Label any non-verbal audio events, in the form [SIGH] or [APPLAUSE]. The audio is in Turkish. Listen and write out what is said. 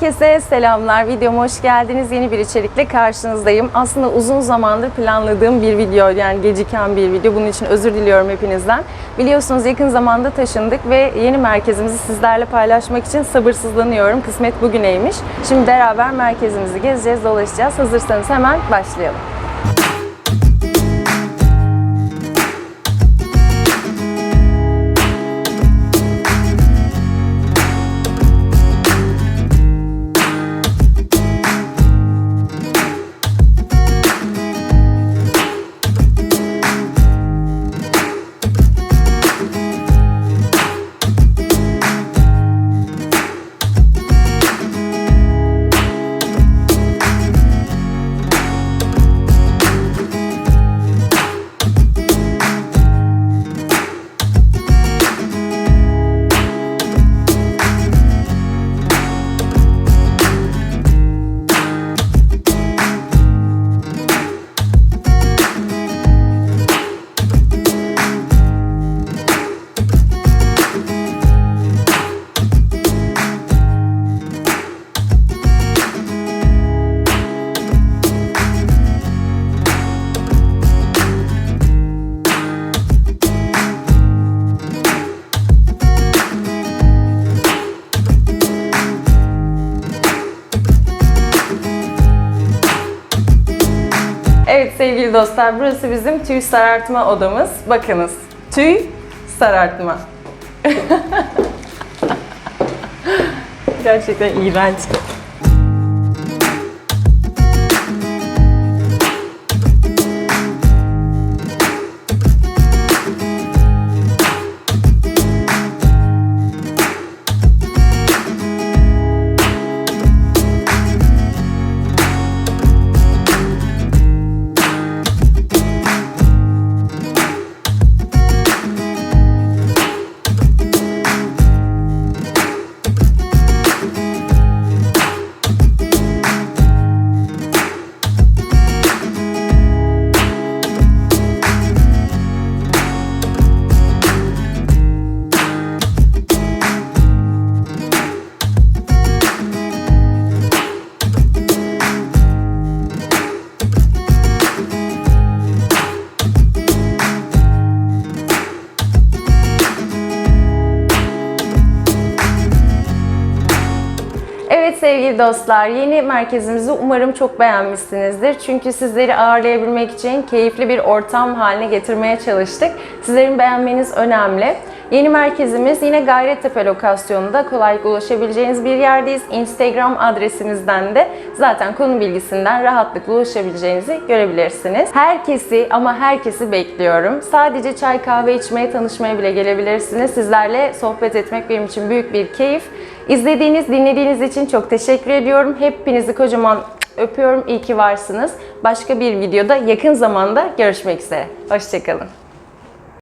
Herkese selamlar. Videoma hoş geldiniz. Yeni bir içerikle karşınızdayım. Aslında uzun zamandır planladığım bir video, yani geciken bir video. Bunun için özür diliyorum hepinizden. Biliyorsunuz yakın zamanda taşındık ve yeni merkezimizi sizlerle paylaşmak için sabırsızlanıyorum. Kısmet bugüneymiş. Şimdi beraber merkezimizi gezeceğiz, dolaşacağız. Hazırsanız hemen başlayalım. Evet sevgili dostlar, burası bizim tüy sarartma odamız. Bakınız, tüy sarartma. [LAUGHS] Gerçekten iğrenç. Sevgili dostlar, yeni merkezimizi umarım çok beğenmişsinizdir. Çünkü sizleri ağırlayabilmek için keyifli bir ortam haline getirmeye çalıştık. Sizlerin beğenmeniz önemli. Yeni merkezimiz yine Gayrettepe lokasyonunda kolaylıkla ulaşabileceğiniz bir yerdeyiz. Instagram adresimizden de zaten konu bilgisinden rahatlıkla ulaşabileceğinizi görebilirsiniz. Herkesi ama herkesi bekliyorum. Sadece çay kahve içmeye, tanışmaya bile gelebilirsiniz. Sizlerle sohbet etmek benim için büyük bir keyif. İzlediğiniz, dinlediğiniz için çok teşekkür ediyorum. Hepinizi kocaman öpüyorum. İyi ki varsınız. Başka bir videoda yakın zamanda görüşmek üzere. Hoşçakalın.